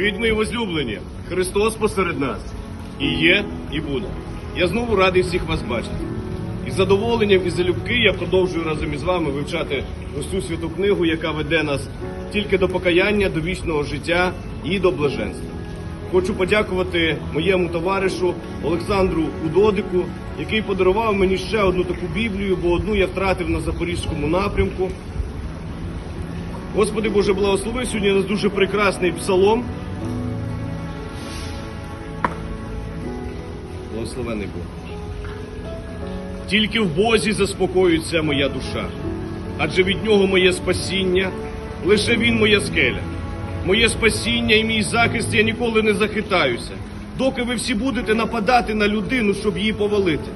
Мої возлюблені! Христос посеред нас. І є, і буде. Я знову радий всіх вас бачити. Із задоволенням і залюбки я продовжую разом із вами вивчати цю святу книгу, яка веде нас тільки до покаяння, до вічного життя і до блаженства. Хочу подякувати моєму товаришу Олександру Удодику, який подарував мені ще одну таку Біблію, бо одну я втратив на запорізькому напрямку. Господи Боже, благослови. Сьогодні нас дуже прекрасний псалом. Благословений Бог. Тільки в Бозі заспокоюється моя душа, адже від нього моє спасіння, лише він моя скеля. Моє спасіння і мій захист я ніколи не захитаюся, доки ви всі будете нападати на людину, щоб її повалити,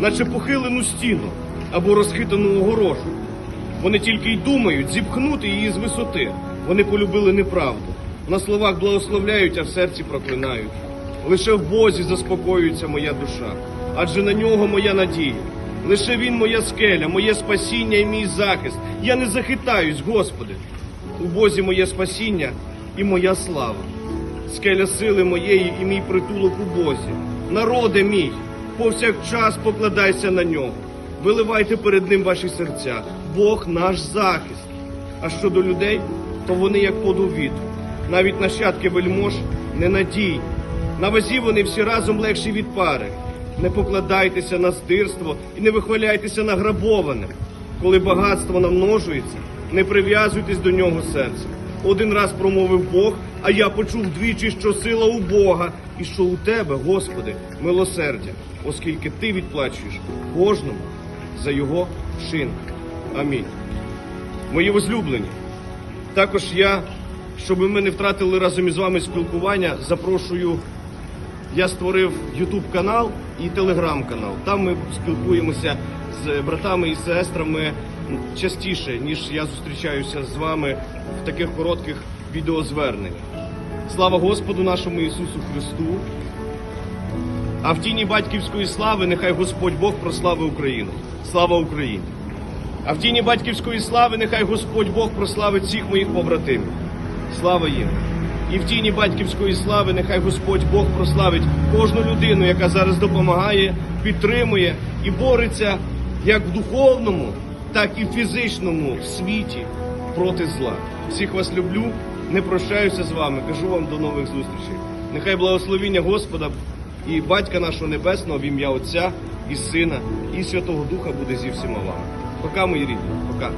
наче похилену стіну або розхитану огорожу. Вони тільки й думають зіпхнути її з висоти. Вони полюбили неправду. На словах благословляють, а в серці проклинають. Лише в Бозі заспокоюється моя душа, адже на нього моя надія. Лише він моя скеля, моє спасіння і мій захист. Я не захитаюсь, Господи. У Бозі моє спасіння і моя слава. Скеля сили моєї і мій притулок у Бозі. Народе мій, повсякчас покладайся на нього. Виливайте перед ним ваші серця. Бог наш захист. А щодо людей, то вони як вітру. Навіть нащадки вельмож ненадійні. На вазі вони всі разом легші від пари. Не покладайтеся на здирство і не вихваляйтеся на грабоване. Коли багатство намножується, не прив'язуйтесь до нього серцем. Один раз промовив Бог, а я почув двічі, що сила у Бога, і що у тебе, Господи, милосердя, оскільки ти відплачуєш кожному за його вчинки. Амінь. Мої возлюблені, також я, щоб ми не втратили разом із вами спілкування, запрошую. Я створив YouTube канал і Telegram канал. Там ми спілкуємося з братами і сестрами частіше, ніж я зустрічаюся з вами в таких коротких відеозверненнях. Слава Господу нашому Ісусу Христу! А в тіні батьківської слави нехай Господь Бог прославить Україну. Слава Україні! А в тіні батьківської слави нехай Господь Бог прославить всіх моїх побратимів. Слава їм! І в тіні батьківської слави нехай Господь Бог прославить кожну людину, яка зараз допомагає, підтримує і бореться як в духовному, так і в фізичному світі проти зла. Всіх вас люблю, не прощаюся з вами. Кажу вам до нових зустрічей. Нехай благословіння Господа і Батька нашого Небесного в ім'я Отця і Сина, і Святого Духа буде зі всіма вами. Пока, мої рідні, пока.